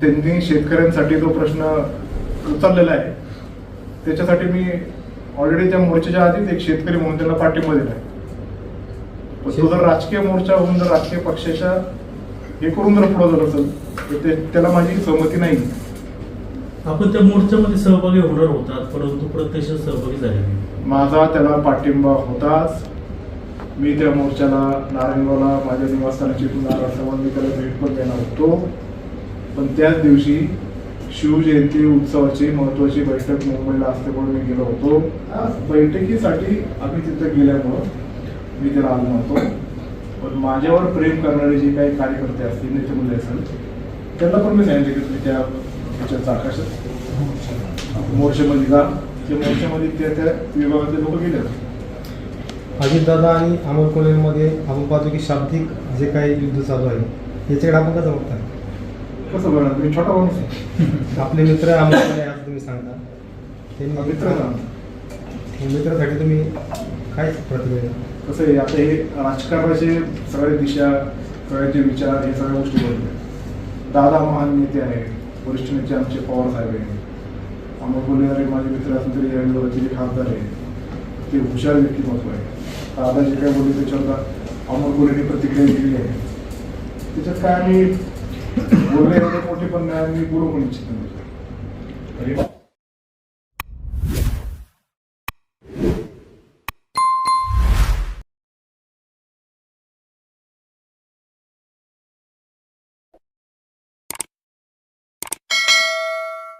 त्यांनी शेतकऱ्यांसाठी जो प्रश्न उचललेला आहे त्याच्यासाठी मी ऑलरेडी त्या मोर्चाच्या आधीच एक शेतकरी म्हणून त्यांना पाठिंबा दिला आहे. पण तो जर राजकीय मोर्चा होऊन जर राजकीय पक्षाच्या हे करून जर पुढे जात असेल तर ते त्याला माझी सहमती नाही. आपण त्या मोर्चामध्ये सहभागी होणार होतात परंतु प्रत्यक्ष सहभागी झाले. माझा त्याला पाठिंबा होताच. मी त्या मोर्चाला नारायणगावला माझ्या निवासस्थानाची असल्यामुळे मी त्याला भेट पण देणार होतो. पण त्याच दिवशी शिवजयंती उत्सवाची महत्वाची बैठक मुंबईला असते म्हणून मी गेलो होतो. बैठकीसाठी आम्ही तिथं गेल्यामुळं मी तिथे आलो नव्हतो. पण माझ्यावर प्रेम करणारे जे काही कार्यकर्ते असतील नेतेमूल्य असेल त्यांना पण मी सांगितलं की तुम्ही त्या ह्याच्यात आकाशात मोर्चामध्ये जा. ते मोर्चामध्ये त्या त्या विभागातले लोक गेले होते. अजितदादा आणि अमोल कोलेमध्ये आपण पाहतो की शाब्दिक जे काही युद्ध चालू आहे याच्याकडे आपण कसं बघताय? कसं बघणार तुम्ही छोटा माणूस आहे. आपले मित्र कोल्हे असं तुम्ही सांगता? त्यांनी मित्र आहे ना. मित्रासाठी तुम्ही काय प्रतिक्रिया? कसं आहे आता हे राजकारणाचे सगळे दिशा सगळ्यांचे विचार हे सगळ्या गोष्टी बदलल्या दादा महान नेते आहेत. वरिष्ठ नेते आमचे पवार साहेब आहेत. अमोल कोल्हे जरी माझे मित्र असले तरी या विरोधाचे जे खासदार आहेत ते हुशार व्यक्तिमत्व आहे दादा जे काय बोलले त्याच्यावर अमोल कोल्हेने प्रतिक्रिया दिली आहे. त्याच्यात काय आम्ही बोलले एवढे मोठे पण नाही आम्ही बोलू पण इच्छित नाही